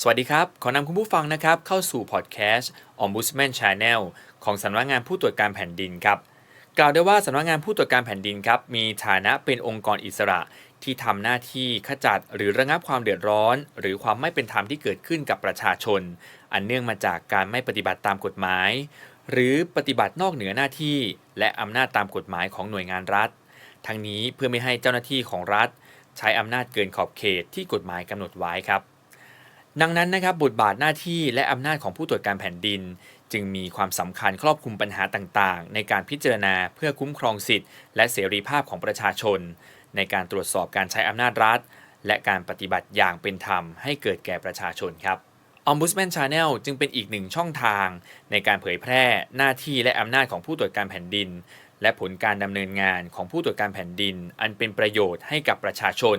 สวัสดีครับ ขอนำคุณผู้ฟังนะครับ เข้าสู่พอดแคสต์ Ombudsman Channel ของสำนักงานผู้ตรวจการแผ่นดินครับ กล่าวได้ว่าสำนักงานผู้ตรวจการแผ่นดินครับ มีฐานะเป็นองค์กรอิสระที่ทำหน้าที่ขจัดหรือระงับความเดือดร้อน หรือความไม่เป็นธรรมที่เกิดขึ้นกับประชาชน อันเนื่องมาจากการไม่ปฏิบัติตามกฎหมาย หรือปฏิบัตินอกเหนือหน้าที่ และอำนาจตามกฎหมายของหน่วยงานรัฐ ทั้งนี้เพื่อไม่ให้เจ้าหน้าที่ของรัฐ ใช้อำนาจเกินขอบเขตที่กฎหมายกำหนดไว้ครับ ดังนั้นนะครับบทบาทหน้าที่และอำนาจของผู้ตรวจการแผ่นดิน จึงมีความสำคัญครอบคลุมปัญหาต่างๆ ในการพิจารณาเพื่อคุ้มครองสิทธิและเสรีภาพของประชาชน ในการตรวจสอบการใช้อำนาจรัฐ และการปฏิบัติอย่างเป็นธรรมให้เกิดแก่ประชาชนครับ Ombudsman Channel จึงเป็นอีกหนึ่งช่องทาง ในการเผยแพร่หน้าที่และอำนาจของผู้ตรวจการแผ่นดิน และผลการดำเนินงานของผู้ตรวจการแผ่นดิน อันเป็นประโยชน์ให้กับประชาชน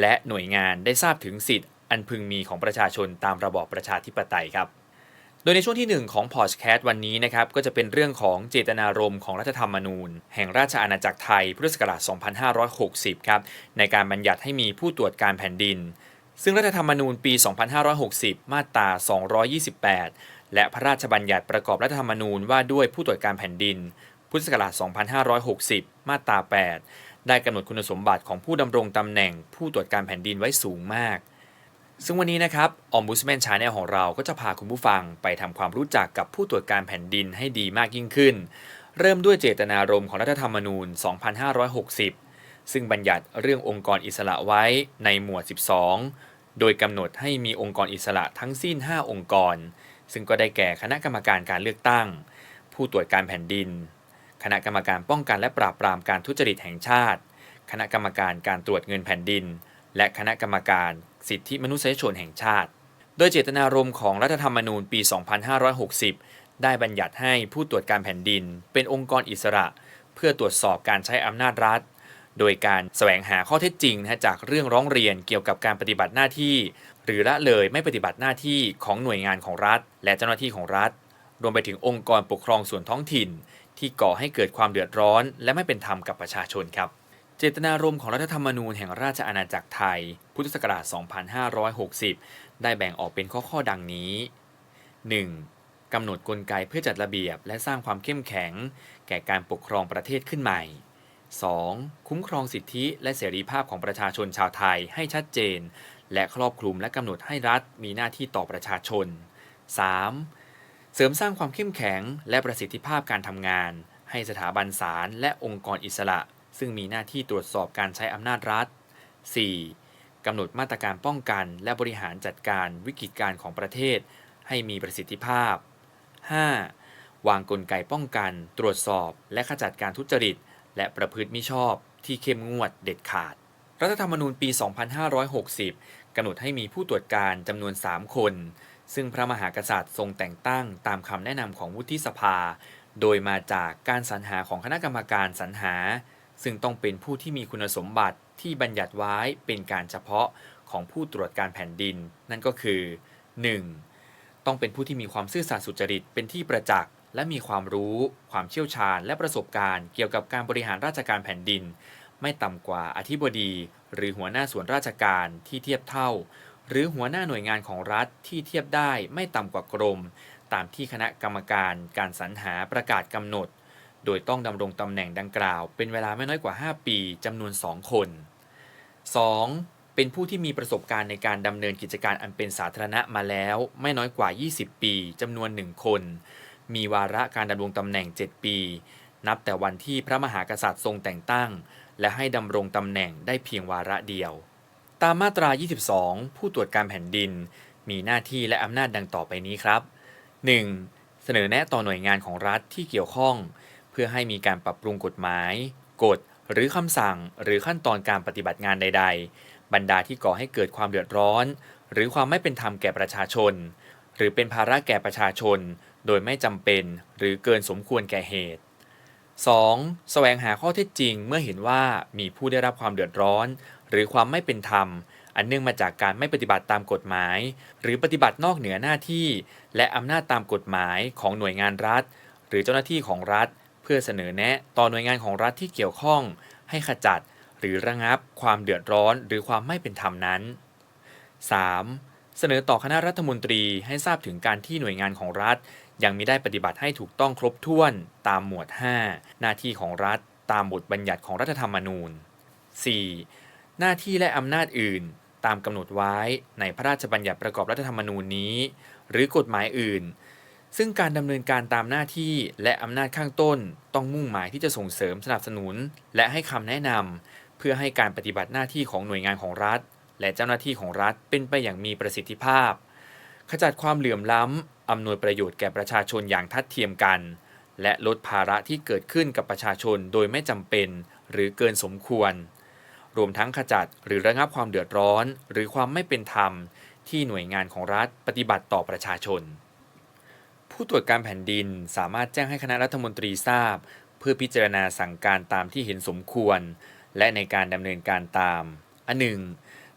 และหน่วยงานได้ทราบถึงสิทธิ อันพึงมีของประชาชนตามระบอบประชาธิปไตยครับ โดยในช่วงที่ 1 ของพอดแคสต์วันนี้นะครับก็จะเป็นเรื่องของเจตนารมณ์ของรัฐธรรมนูญ แห่งราชอาณาจักรไทยพุทธศักราช 2560 ครับในการบัญญัติให้มีผู้ตรวจการแผ่นดิน ซึ่งรัฐธรรมนูญปี 2560 มาตรา 228 และพระราชบัญญัติประกอบรัฐธรรมนูญว่าด้วยผู้ตรวจการแผ่นดิน พุทธศักราช 2560 มาตรา 8 ได้กำหนดคุณสมบัติของผู้ดำรงตำแหน่งผู้ตรวจการแผ่นดินไว้สูงมาก ซึ่งวันนี้นะครับ Ombudsman Channel ของเราก็จะพาคุณผู้ฟังไปทำความรู้จักกับผู้ตรวจการแผ่นดินให้ดีมากยิ่งขึ้น เริ่มด้วยเจตนารมณ์ของรัฐธรรมนูญ 2560 ซึ่งบัญญัติเรื่ององค์กรอิสระไว้ในหมวด 12 โดยกำหนดให้มีองค์กรอิสระทั้งสิ้น 5 องค์กร ซึ่งก็ได้แก่คณะกรรมการการเลือกตั้ง ผู้ตรวจการแผ่นดิน คณะกรรมการป้องกันและปราบปรามการทุจริตแห่งชาติ คณะกรรมการการตรวจเงินแผ่นดินและคณะกรรมการ สิทธิมนุษยชนแห่งชาติ โดยเจตนารมณ์ของรัฐธรรมนูญปี 2560 ได้บัญญัติให้ผู้ตรวจการแผ่นดิน เป็นองค์กรอิสระ เพื่อตรวจสอบการใช้อำนาจรัฐ โดยการแสวงหาข้อเท็จจริงนะจากเรื่องร้องเรียนเกี่ยวกับการปฏิบัติหน้าที่ หรือละเลยไม่ปฏิบัติหน้าที่ของหน่วยงานของรัฐ และเจ้าหน้าที่ของรัฐ รวมไปถึงองค์กรปกครองส่วนท้องถิ่น ที่ก่อให้เกิดความเดือดร้อน และไม่เป็นธรรมกับประชาชนครับ เจตนารมณ์ของรัฐธรรมนูญแห่งราชอาณาจักรไทย พุทธศักราช 2560 ได้แบ่งออกเป็นข้อๆ ดังนี้ 1. กำหนดกลไกเพื่อจัดระเบียบและสร้างความเข้มแข็ง แก่การปกครองประเทศขึ้นใหม่ 2. คุ้มครองสิทธิและเสรีภาพของประชาชนชาวไทยให้ชัดเจน และครอบคลุมและกำหนดให้รัฐมีหน้าที่ต่อประชาชน 3. เสริมสร้างความเข้มแข็งและประสิทธิภาพการทำงาน ให้สถาบันศาลและองค์กรอิสระ ซึ่งมีหน้าที่ตรวจสอบการใช้อำนาจรัฐ 4. กำหนดมาตรการป้องกันและบริหารจัดการวิกฤตการณ์ของประเทศ ให้มีประสิทธิภาพ 5. วางกลไกป้องกัน ตรวจสอบ และขจัดการทุจริต และประพฤติมิชอบ ที่เข้มงวดเด็ดขาด รัฐธรรมนูญปี 2560 กำหนดให้มีผู้ตรวจการจำนวน 3 คน ซึ่งพระมหากษัตริย์ทรงแต่งตั้งตามคำแนะนำของวุฒิสภา โดยมาจากการสรรหาของคณะกรรมการสรรหา ซึ่งต้องเป็นผู้ที่มีคุณสมบัติที่บัญญัติไว้เป็นการเฉพาะของผู้ตรวจการแผ่นดิน นั่นก็คือ 1. ต้องเป็นผู้ที่มีความซื่อสัตย์สุจริตเป็นที่ประจักษ์และมีความรู้ ความเชี่ยวชาญ และประสบการณ์เกี่ยวกับการบริหารราชการแผ่นดิน ไม่ต่ำกว่าอธิบดี หรือหัวหน้าส่วนราชการที่เทียบเท่า หรือหัวหน้าหน่วยงานของรัฐที่เทียบได้ไม่ต่ำกว่ากรม ตามที่คณะกรรมการการสรรหาประกาศกำหนด โดยต้องดำรงตำแหน่งดังกล่าว เป็นเวลาไม่น้อยกว่า 5 ปีจำนวน 2 คน 2. เป็นผู้ที่มีประสบการณ์ในการดำเนินกิจการอันเป็นสาธารณะมาแล้ว ไม่น้อยกว่า 20 ปีจำนวน 1 คน มีวาระการดำรงตำแหน่ง 7 ปี นับแต่วันที่พระมหากษัตริย์ทรงแต่งตั้ง และให้ดำรงตำแหน่งได้เพียงวาระเดียว ตามมาตรา 22 ผู้ตรวจการแผ่นดิน มีหน้าที่และอำนาจดังต่อไปนี้ครับ 1. เสนอแนะต่อหน่วยงานของรัฐที่เกี่ยวข้อง พื่อให้มีการปรับปรุงกฎหมาย กฎ หรือคำสั่ง หรือขั้นตอนการปฏิบัติงานใด ๆ บรรดาที่ก่อให้เกิดความเดือดร้อน หรือความไม่เป็นธรรมแก่ประชาชน หรือเป็นภาระแก่ประชาชน โดยไม่จำเป็นหรือเกินสมควรแก่เหตุ 2. แสวงหาข้อเท็จจริงเมื่อเห็นว่ามีผู้ได้รับความเดือดร้อน หรือความไม่เป็นธรรม อันเนื่องมาจากการไม่ปฏิบัติตามกฎหมาย หรือปฏิบัตินอกเหนือหน้าที่ และอำนาจตามกฎหมายของหน่วยงานรัฐ หรือเจ้าหน้าที่ของรัฐ พื่อเสนอแนะต่อหน่วยงานของรัฐที่เกี่ยวข้อง ให้ขจัดหรือระงับความเดือดร้อนหรือความไม่เป็นธรรมนั้น 3. เสนอต่อคณะรัฐมนตรีให้ทราบถึงการที่หน่วยงานของรัฐ ยังมิได้ปฏิบัติให้ถูกต้องครบถ้วนตามหมวด 5 หน้าที่ของรัฐตามบทบัญญัติของรัฐธรรมนูญ 4. หน้าที่และอำนาจอื่น ตามกำหนดไว้ในพระราชบัญญัติประกอบรัฐธรรมนูญนี้ หรือกฎหมายอื่น ซึ่งการดำเนินการตามหน้าที่และอำนาจข้างต้น ต้องมุ่งหมายที่จะส่งเสริมสนับสนุน และให้คำแนะนำเพื่อให้การปฏิบัติหน้าที่ของหน่วยงานของรัฐ และเจ้าหน้าที่ของรัฐเป็นไปอย่างมีประสิทธิภาพ ขจัดความเหลื่อมล้ำอำนวยประโยชน์แก่ประชาชนอย่างทัดเทียมกัน และลดภาระที่เกิดขึ้นกับประชาชนโดยไม่จำเป็น หรือเกินสมควร รวมทั้งขจัดหรือระงับความเดือดร้อน หรือความไม่เป็นธรรม ที่หน่วยงานของรัฐปฏิบัติต่อประชาชน ผู้ตรวจการแผ่นดินสามารถแจ้งให้คณะรัฐมนตรีทราบ เพื่อพิจารณาสั่งการตามที่เห็นสมควร และในการดำเนินการตาม อันหนึ่ง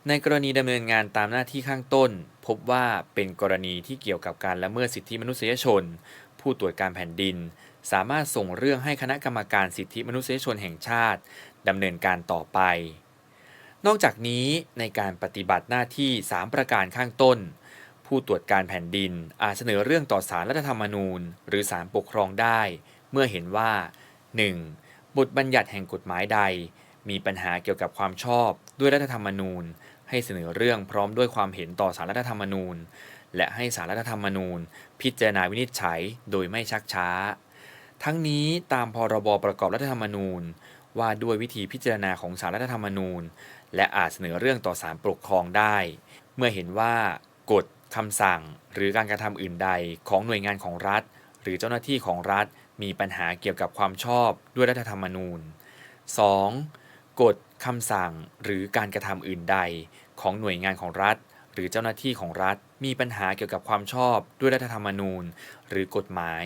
ในกรณีดำเนินงานตามหน้าที่ข้างต้น พบว่าเป็นกรณีที่เกี่ยวกับการละเมิดสิทธิมนุษยชน ผู้ตรวจการแผ่นดิน สามารถส่งเรื่องให้คณะกรรมการสิทธิมนุษยชนแห่งชาติดำเนินการต่อไป นอกจากนี้ในการปฏิบัติหน้าที่ 3 ประการข้างต้น ผู้ตรวจการแผ่นดินอาจเสนอเรื่องต่อศาลรัฐธรรมนูญ หรือศาลปกครองได้ เมื่อเห็นว่า 1. บทบัญญัติแห่งกฎหมายใด มีปัญหาเกี่ยวกับความชอบด้วยรัฐธรรมนูญ ให้เสนอเรื่องพร้อมด้วยความเห็นต่อสารรัฐธรรมนูญ และให้สารรัฐธรรมนูญ พิจารณาวินิจฉัยโดยไม่ชักช้า ทั้งนี้ตามพรบประกอบรัฐธรรมนูญ ว่าด้วยวิธีพิจารณาของสารรัฐธรรมนูญ และอาจเสนอเรื่องต่อศาลปกครองได้ เมื่อเห็นว่ากฎ คำสั่งหรือการกระทำอื่นใดของหน่วยงานของรัฐ หรือเจ้าหน้าที่ของรัฐมีปัญหาเกี่ยวกับความชอบด้วยรัฐธรรมนูญ 2. กฎคำสั่งหรือการกระทำอื่นใดของหน่วยงานของรัฐ หรือเจ้าหน้าที่ของรัฐ มีปัญหาเกี่ยวกับความชอบด้วยรัฐธรรมนูญ หรือกฎหมาย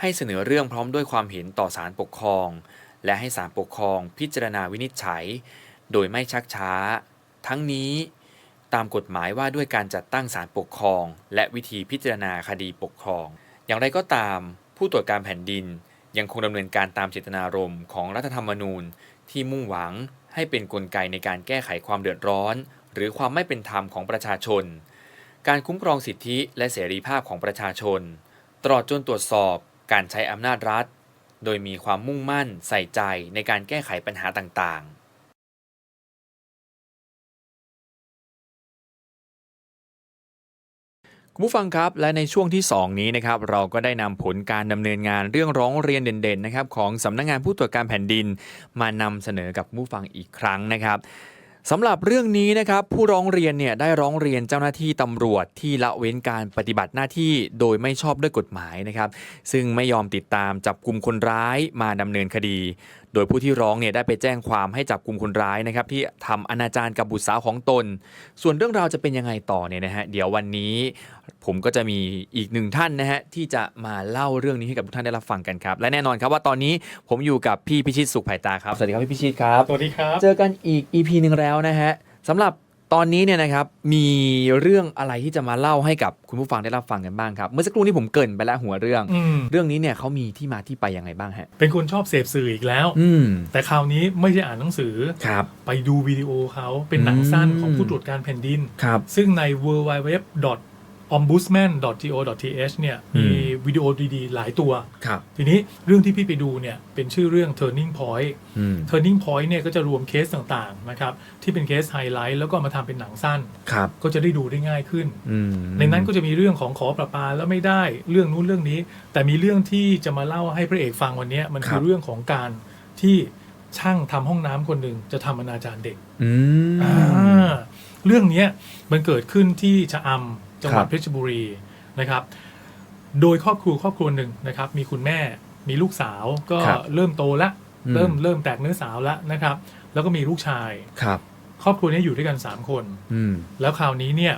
ให้เสนอเรื่องพร้อมด้วยความเห็นต่อศาลปกครอง และให้ศาลปกครองพิจารณาวินิจฉัย โดยไม่ชักช้า ทั้งนี้ ตามกฎหมายว่าด้วยการจัดตั้งศาลปกครอง และวิธีพิจารณาคดีปกครอง อย่างไรก็ตาม ผู้ตรวจการแผ่นดิน ยังคงดำเนินการตามเจตนารมณ์ของรัฐธรรมนูญ ที่มุ่งหวังให้เป็นนกลไกในการแก้ไขความเดือดร้อน หรือความไม่เป็นธรรมของประชาชน การคุ้มครองสิทธิและเสรีภาพของประชาชน ตลอดจนตรวจสอบการใช้อำนาจรัฐ โดยมีความมุ่งมั่นใส่ใจในการแก้ไขปัญหาต่างๆ คุณผู้ฟังครับและในช่วงที่ 2 นี้นะครับเราก็ได้นำผลการดำเนินงานเรื่องร้องเรียนเด่นๆนะครับของสำนักงานผู้ตรวจการแผ่นดิน มานำเสนอกับผู้ฟังอีกครั้งนะครับสำหรับเรื่องนี้นะครับผู้ร้องเรียนเนี่ยได้ร้องเรียนเจ้าหน้าที่ตำรวจที่ละเว้นการปฏิบัติหน้าที่โดยไม่ชอบด้วยกฎหมายนะครับ ซึ่งไม่ยอมติดตามจับกลุ่มคนร้ายมาดำเนินคดี โดยผู้ที่ร้องเนี่ยได้ไปแจ้งความให้จับกลุ่มคนร้ายนะครับที่ทำอนาจารกับบุตรสาวของตน ส่วนเรื่องราวจะเป็นยังไงต่อเนี่ยนะฮะเดี๋ยววันนี้ ผมก็จะมีอีกหนึ่งท่านนะฮะที่จะมาเล่าเรื่องนี้ให้กับทุกท่านได้รับฟังกันครับ และแน่นอนครับว่าตอนนี้ผมอยู่กับพี่พิชิตสุขไผ่ตาครับสวัสดีครับพี่พิชิตครับสวัสดีครับ เจอกันอีก EP หนึ่งแล้วนะฮะสำหรับ ตอนนี้เนี่ยนะครับมีเรื่องอะไรที่จะมาเล่าให้กับคุณผู้ฟังได้รับฟังกันบ้างครับ เมื่อสักครู่นี้ผมเกรินไปแล้วหัวเรื่อง อืม เรื่องนี้เนี่ยเขามีที่มาที่ไปยังไงบ้างฮะ เป็นคนชอบเสพสื่ออีกแล้ว อืมแต่คราวนี้ไม่ใช่อ่านหนังสือ ครับ ไปดูวิดีโอเขาเป็นหนังสั้นอืม ของผู้ตรวจการแผ่นดิน ครับ ซึ่งใน w w w ombudsman.go.th เนี่ยอืมมีวิดีโอดีๆ หลายตัว ครับ ทีนี้เรื่องที่พี่ไปดูเนี่ยเป็นชื่อเรื่อง turning point อืม turning point เนี่ยก็จะรวมเคสต่างๆนะครับที่เป็นเคสไฮไลท์แล้วก็มาทำเป็นหนังสั้น ครับก็จะได้ดูได้ง่ายขึ้น อืมในนั้นก็จะมีเรื่องของขอประปาแล้วไม่ได้เรื่องนู้นเรื่องนี้ แต่มีเรื่องที่จะมาเล่าให้พระเอกฟังวันเนี้ยมันคือเรื่องของการที่ช่างทำห้องน้ำคนหนึ่งจะทำอนาจารเด็ก อืม อ่าเรื่องเนี้ยมันเกิดขึ้นที่ชะอำ จังหวัดครับเพชรบุรีนะครับ โดยครอบครัวครอบครัวหนึ่งนะครับ มีคุณแม่มีลูกสาวก็ครับเริ่มโตละอืม เริ่มเริ่มแตกเนื้อสาวแล้วนะครับ แล้วก็มีลูกชาย ครับ ครอบครัวนี้อยู่ด้วยกันสามคน อืม แล้วคราวนี้เนี่ย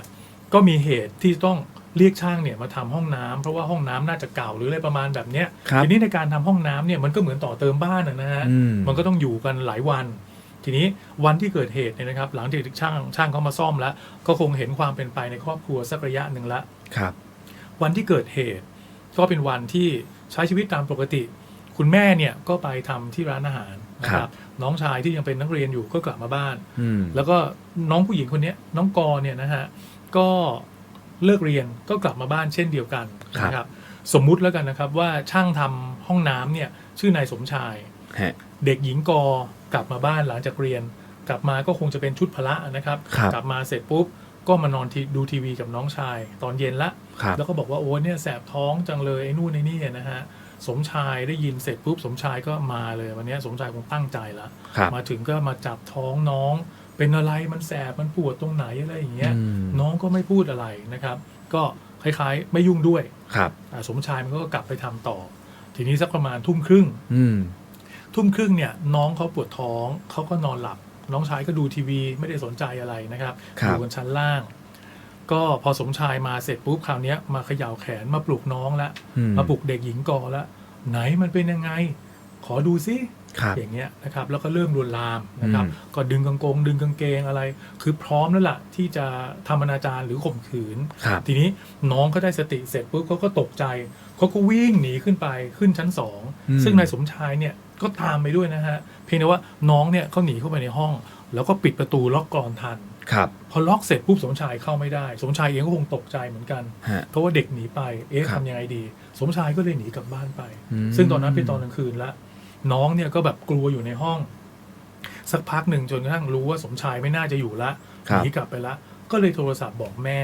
ก็มีเหตุที่ต้องเรียกช่างเนี่ยมาทำห้องน้ำเพราะว่าห้องน้ำน่าจะเก่าหรืออะไรประมาณแบบเนี้ยครับทีนี้ในการทำห้องน้ำเนี่ยมันก็เหมือนต่อเติมบ้านนะนะฮะอืม มันก็ต้องอยู่กันหลายวัน ทีนี้วันที่เกิดเหตุเนี่ยนะครับ หลังจากที่ช่างช่างเขามาซ่อมแล้ว ก็คงเห็นความเป็นไปในครอบครัวสักระยะหนึ่งละครับ วันที่เกิดเหตุ ก็เป็นวันที่ใช้ชีวิตตามปกติ คุณแม่เนี่ยก็ไปทำที่ร้านอาหารนะคครัรับบน้องชายที่ยังเป็นนักเรียนอยู่ก็กลับมาบ้านอืมแล้วก็น้องผู้หญิงคนเนี้ยน้องกอเนี่ยนะฮะก็เลิกเรียนก็กลับมาบ้านเช่นเดียวกันครับนะครับ สมมุติแล้วกันนะครับว่าช่างทำห้องน้ำเนี่ยชื่อนายสมชายฮะ เด็กหญิงกอกลับมาบ้านหลังจากเรียน กลับมาก็คงจะเป็นชุดพละนะครับ ครับกลับมาเสร็จปุ๊บ ก็มานอนทีดูทีวีกับน้องชาย ตอนเย็นละ ครับ แล้วก็บอกว่าโอ้เนี่ยแสบท้องจังเลยไอ้นู่นไอ้นี่นะฮะสมชายได้ยินเสร็จปุ๊บสมชายก็มาเลยวันเนี้ยสมชายคงตั้งใจละ ครับมาถึงก็มาจับท้องน้อง เป็นอะไรมันแสบมันปวดตรงไหนอะไรอย่างเงี้ยอืมน้องก็ไม่พูดอะไรนะครับ ก็คล้ายๆ ไม่ยุ่งด้วยครับ อ่าสมชายมันก็กลับไปทำต่อ ทีนี้สักประมาณทุ่มครึ่ง อืม ทุ่มครึ่งเนี่ยน้องเขาปวดท้องเขาก็นอนหลับ น้องชายก็ดูทีวีไม่ได้สนใจอะไรนะครับครับ อยู่บนชั้นล่าง ก็พอสมชายมาเสร็จปุ๊บคราวเนี้ยมาเขย่าแขนมาปลุกน้องละอืมาปลุกเด็กหญิงกอละไหนมันเป็นยังไง ขอดูซิ ครับ อย่างเงี้ยนะครับแล้วก็เริ่มลวนลามนะครับ อืม ก็ดึงกางโกง ดึงกางเกงอะไร คือพร้อมแล้วล่ะ ที่จะทำอนาจารหรือข่มขืน ครับ ทีนี้น้องก็ได้สติเสร็จปุ๊บเขาก็ตกใจเขาก็วิ่งหนีขึ้นไปขึ้นชั้นสองอืม ซึ่งนายสมชายเนี่ย ก็ตามไปด้วยนะฮะเพียงแต่ว่าน้องเนี่ยเขาหนีเข้าไปในห้อง แล้วก็ปิดประตูล็อกกรอนทัน ครับ พอล็อกเสร็จปุ๊บสมชายเข้าไม่ได้ สมชายเองก็คงตกใจเหมือนกัน ฮะ เพราะว่าเด็กหนีไป เอ๊ะครับ ทำยังไงดี สมชายก็เลยหนีกลับบ้านไปอืมซึ่งตอนนั้นเป็นตอนกลางคืนละน้องเนี่ยก็แบบกลัวอยู่ในห้อง สักพักหนึ่งจนกระทั่งรู้ว่าสมชายไม่น่าจะอยู่ละครัหบนีกลับไปละ ก็เลยโทรศัพท์บอกแม่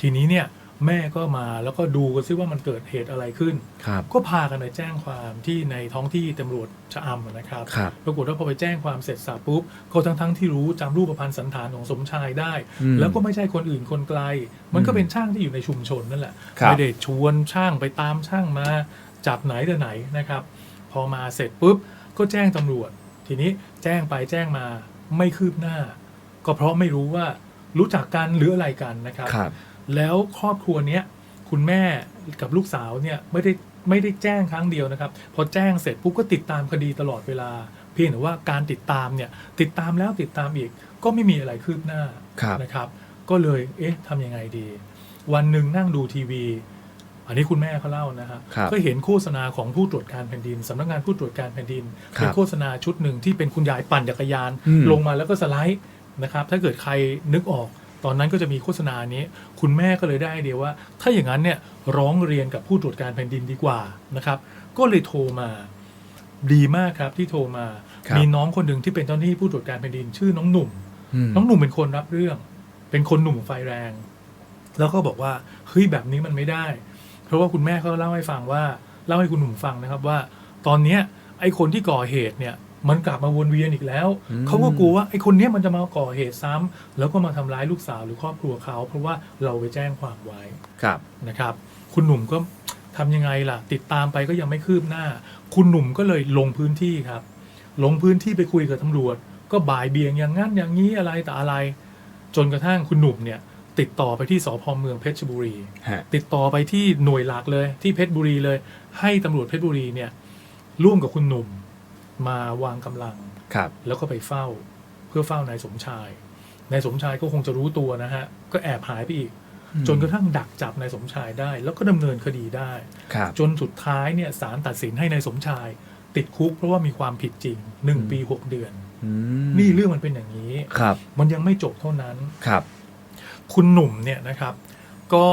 ทีนี้เนี่ย แม่ก็มาแล้วก็ดูกันซิว่ามันเกิดเหตุอะไรขึ้น ครับ ก็พากันไปแจ้งความที่ในท้องที่ตำรวจชะอำนะครับ ครับ ปรากฏว่าพอไปแจ้งความเสร็จสับปุ๊บก็ทั้งทั้งๆที่รู้จำรูปพรรณสันฐานของสมชายได้ อืมแล้วก็ไม่ใช่คนอื่นคนไกล มันก็อืมเป็นช่างที่อยู่ในชุมชนนั่นแหละครับ ไม่ได้ชวนช่างไปตามช่างมา จับไหนแต่ไหนนะครับ พอมาเสร็จปุ๊บก็แจ้งตำรวจ ทีนี้แจ้งไปแจ้งมาไม่คืบหน้า ก็เพราะไม่รู้ว่ารู้จักกันหรืออะไรกันนะครับ ครับ แล้วครอบครัวเนี้ยคุณแม่กับลูกสาวเนี่ยไม่ได้ไม่ได้แจ้งครั้งเดียวนะครับ พอแจ้งเสร็จปุ๊บก็ติดตามคดีตลอดเวลา เพียงแต่ว่าการติดตามเนี่ยติดตามแล้วติดตามอีกก็ไม่มีอะไรคืบหน้าครับนะครับ ก็เลยเอ๊ะทำยังไงดี วันหนึ่งนั่งดูทีวี อันนี้คุณแม่เขาเล่านะฮะครับก็เห็นโฆษณาของผู้ตรวจการแผ่นดินสำนักงานผู้ตรวจการแผ่นดินครับเป็นโฆษณาชุดหนึ่งที่เป็นคุณยายปั่นจักรยานอืมลงมาแล้วก็สไลด์นะครับ ถ้าเกิดใครนึกออก ตอนนั้นก็จะมีโฆษณานี้ คุณแม่ก็เลยได้ไอเดียว่า ถ้าอย่างนั้นเนี่ยร้องเรียนกับผู้ตรวจการแผ่นดินดีกว่านะครับก็เลยโทรมาดีมากครับที่โทรมา ครับ มีน้องคนหนึ่งที่เป็นเจ้าหน้าที่ผู้ตรวจการแผ่นดินชื่อน้องหนุ่มมน้องหนุ่มเป็นคนรับเรื่อง เป็นคนหนุ่มไฟแรง แล้วก็บอกว่าเฮ้ยแบบนี้มันไม่ได้ เพราะว่าคุณแม่เขาเล่าให้ฟังว่า เล่าให้คุณหนุ่มฟังนะครับว่า ตอนเนี้ยไอ้คนที่ก่อเหตุเนี่ย มันกลับมาวนเวียนอีกแล้วอืมเขาก็กลัวว่าไอ้คนเนี้ยมันจะมาก่อเหตุซ้ำแล้วก็มาทำร้ายลูกสาวหรือครอบครัวเขา เพราะว่าเราไปแจ้งความไว้ครับนะครับ คุณหนุ่มก็ทำยังไงล่ะ ติดตามไปก็ยังไม่คืบหน้า คุณหนุ่มก็เลยลงพื้นที่ครับ ลงพื้นที่ไปคุยกับตำรวจ ก็บ่ายเบี่ยงอย่างนั้นอย่างนี้อะไรแต่อะไร จนกระทั่งคุณหนุ่มเนี่ยติดต่อไปที่สพเมืองเพชรบุรีฮะติดต่อไปที่หน่วยหลักเลยที่เพชรบุรีเลย ให้ตำรวจเพชรบุรีเนี่ยร่วมกับคุณหนุ่ม มาวางกำลังครับแล้วก็ไปเฝ้าเพื่อเฝ้านายสมชายนายสมชายก็คงจะรู้ตัวนะฮะ ก็แอบหายไปอีก จนกระทั่งดักจับนายสมชายได้ แล้วก็ดำเนินคดีได้ครับจนสุดท้ายเนี่ยศาลตัดสินให้นายสมชาย ติดคุกเพราะว่ามีความผิดจริงหนึ่งอืมปีหกเดือนอืมนี่เรื่องมันเป็นอย่างนี้ครับ มันยังไม่จบเท่านั้นครับ คุณหนุ่มเนี่ยนะครับ ก็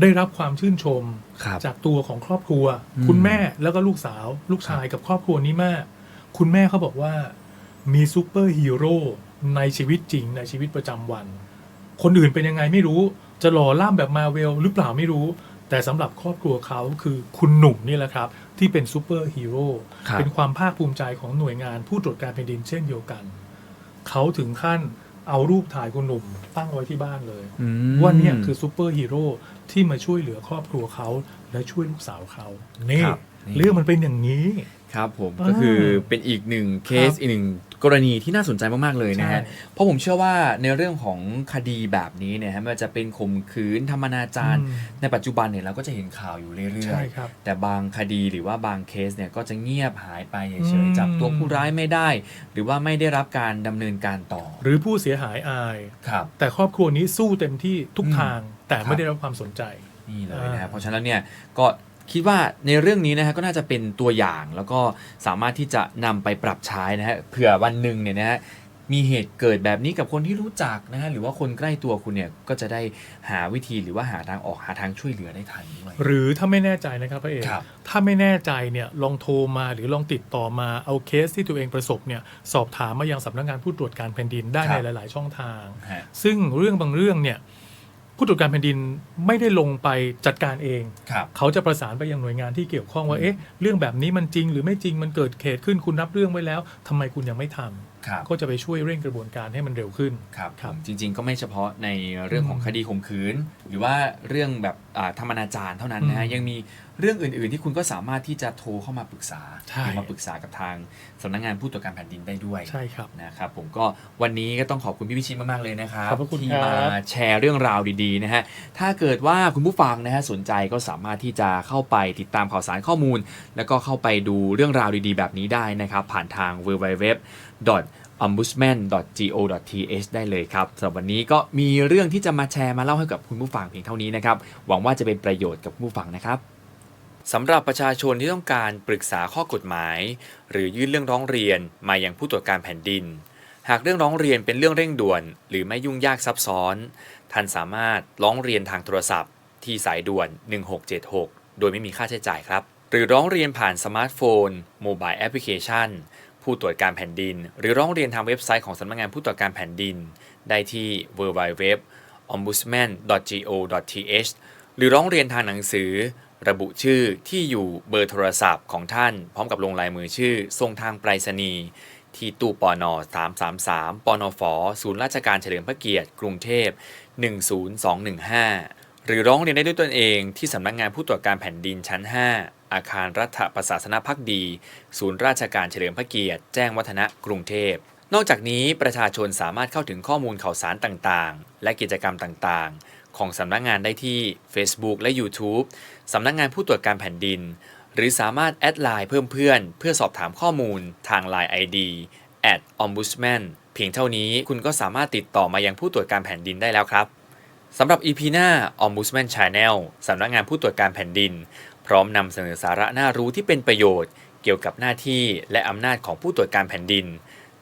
ได้รับความชื่นชมครับจากตัวของครอบครัวอืมคุณแม่แล้วก็ลูกสาว ลูกชายกับครอบครัวนี้มาก คุณแม่เขาบอกว่ามีซูเปอร์ฮีโร่ในชีวิตจริงในชีวิตประจำวัน คนอื่นเป็นยังไงไม่รู้ จะหล่อล่ามแบบมาเวลหรือเปล่าไม่รู้ แต่สำหรับครอบครัวเขาคือคุณหนุ่มนี่แหละครับ ที่เป็นซูเปอร์ฮีโร่ครับเป็นความภาคภูมิใจของหน่วยงานผู้ตรวจการแผ่นดินเช่นเดียวกัน เขาถึงขั้น เอารูปถ่ายคุณหนุ่มตั้งไว้ที่บ้านเลย อืมว่าเนี่ยคือซูเปอร์ฮีโร่ที่มาช่วยเหลือครอบครัวเขาและช่วยลูกสาวเขานี่ครับนี่ เรื่องมันเป็นอย่างนี้ ครับผมอ่าก็คือเป็นอีกหนึ่งเคสครับอีกหนึ่ง กรณีที่น่าสนใจมาก ๆ เลยนะฮะใช่เพราะผมเชื่อว่าในเรื่องของคดีแบบนี้เนี่ยฮะไมันจะเป็นข่มขืนธรรมนาจารอืมในปัจจุบันเนี่ยเราก็จะเห็นข่าวอยู่เรื่ใช่อยครับๆแต่บางคดีหรือว่าบางเคสเนี่ยก็จะเงียบหายไปเฉอืยมๆจับตัวผู้ร้ายไม่ได้ หรือว่าไม่ได้รับการดำเนินการต่อ หรือผู้เสียหายอายครับแต่ครอบครัวนี้สู้เต็มที่ทุกอืมทางแต่ครับไม่ได้รับความสนใจนี่เลยนะฮะอ่าเพราะฉะนั้นเนี่ยก็ คิดว่าในเรื่องนี้นะฮะก็น่าจะเป็นตัวอย่างแล้วก็สามารถที่จะนำไปปรับใช้นะฮะเผื่อวันหนึ่งเนี่ยนะฮะมีเหตุเกิดแบบนี้กับคนที่รู้จักนะฮะหรือว่าคนใกล้ตัวคุณเนี่ยก็จะได้หาวิธีหรือว่าหาทางออกหาทางช่วยเหลือได้ทันด้วย หรือถ้าไม่แน่ใจนะครับพระเอกครับ ถ้าไม่แน่ใจเนี่ยลองโทรมาหรือลองติดต่อมาเอาเคสที่ตัวเองประสบเนี่ยสอบถามมายังสำนักงานผู้ตรวจการแผ่นดินได้ครัในบหลาย ๆ ช่องทาง ฮะ ซึ่งเรื่องบางเรื่องเนี่ย ผู้ตรวจการแผ่นดินไม่ได้ลงไปจัดการเอง ครับเขาจะประสานไปยังหน่วยงานที่เกี่ยวข้องว่าอืมเอ๊ะเรื่องแบบนี้มันจริง หรือไม่จริงมันเกิดเหตุขึ้นคุณรับเรื่องไว้แล้วทำไมคุณยังไม่ทำครับ ก็จะไปช่วยเร่งกระบวนการให้มันเร็วขึ้นครับครับผมจริง ๆ ก็ไม่เฉพาะในเรื่องของอืมคดีข่มขืน หรือว่าเรื่องแบบอ่าธรรมนาจารเท่านั้นนะฮะอืมยังมีเรื่องอื่น ๆ ที่คุณก็สามารถที่จะโทรเข้ามาปรึกษาใช่หรือมาปรึกษากับทางสำนักงานผู้ตรวจการแผ่นดินได้ด้วยใช่ครับนะครับผมก็วันนี้ก็ต้องขอบคุณพี่พิชิตมาก ๆ เลยนะครับขอบพระคุณที่ครับมาแชร์เรื่องราวดีๆนะฮะถ้าเกิดว่าคุณผู้ฟังนะฮะสนใจก็สามารถที่จะเข้าไปติดตามข่าวสารข้อมูล แล้วก็เข้าไปดูเรื่องราวดีๆ แบบนี้ได้นะครับผ่านทาง www ombudsman.go.th ได้เลยครับสำหรับวันนี้ก็มีเรื่องที่จะมาแชร์มาเล่าให้กับคุณผู้ฟังเพียงเท่านี้นะครับ หวังว่าจะเป็นประโยชน์กับผู้ฟังนะครับสำหรับประชาชนที่ต้องการปรึกษาข้อกฎหมาย หรือยื่นเรื่องร้องเรียนมายังผู้ตรวจการแผ่นดิน หากเรื่องร้องเรียนเป็นเรื่องเร่งด่วน หรือไม่ยุ่งยากซับซ้อน ท่านสามารถร้องเรียนทางโทรศัพท์ ที่สายด่วน 1676 โดยไม่มีค่าใช้จ่ายครับ หรือร้องเรียนผ่านสมาร์ทโฟนโมบายแอปพลิเคชัน ผู้ตรวจการแผ่นดิน หรือร้องเรียนทางเว็บไซต์ของสำนักงานผู้ตรวจการแผ่นดิน ได้ที่ www ombudsman.go.th หรือร้องเรียนทางหนังสือ ระบุชื่อที่อยู่เบอร์โทรศัพท์ของท่าน พร้อมกับลงลายมือชื่อส่งทางไปรษณีย์ที่ตู้ปอนอ333ปอนอฝศูนย์ราชการเฉลิมพระเกียรติ กรุงเทพ 10215 หรือร้องเรียนได้ด้วยตนเองที่สำนักงานผู้ตรวจการแผ่นดินชั้น 5 อาคารรัฐประศาสนพักดี ศูนย์ราชการเฉลิมพระเกียรติ แจ้งวัฒนะกรุงเทพ นอกจากนี้ประชาชนสามารถเข้าถึงข้อมูลข่าวสารต่างๆ และกิจกรรมต่างๆ ของสำนักงานได้ที่ Facebook และ YouTube สำนักงานผู้ตรวจการแผ่นดิน หรือสามารถแอดไลน์เพิ่มเพื่อน เพื่อสอบถามข้อมูลทาง Line ID @ombudsman เพียงเท่านี้คุณก็สามารถติดต่อมายังผู้ตรวจการแผ่นดินได้แล้วครับสำหรับ EP หน้า Ombudsman Channel สำนักงานผู้ตรวจการแผ่นดิน พร้อมนำเสนอสาระน่ารู้ที่เป็นประโยชน์ เกี่ยวกับหน้าที่และอำนาจของผู้ตรวจการแผ่นดิน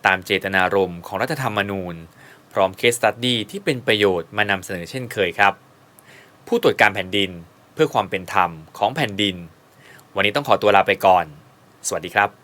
ตามเจตนารมณ์ของรัฐธรรมนูญ พร้อมเคสตัดดี้ที่เป็นประโยชน์มานำเสนอเช่นเคยครับ ผู้ตรวจการแผ่นดินเพื่อความเป็นธรรมของแผ่นดิน วันนี้ต้องขอตัวลาไปก่อน สวัสดีครับ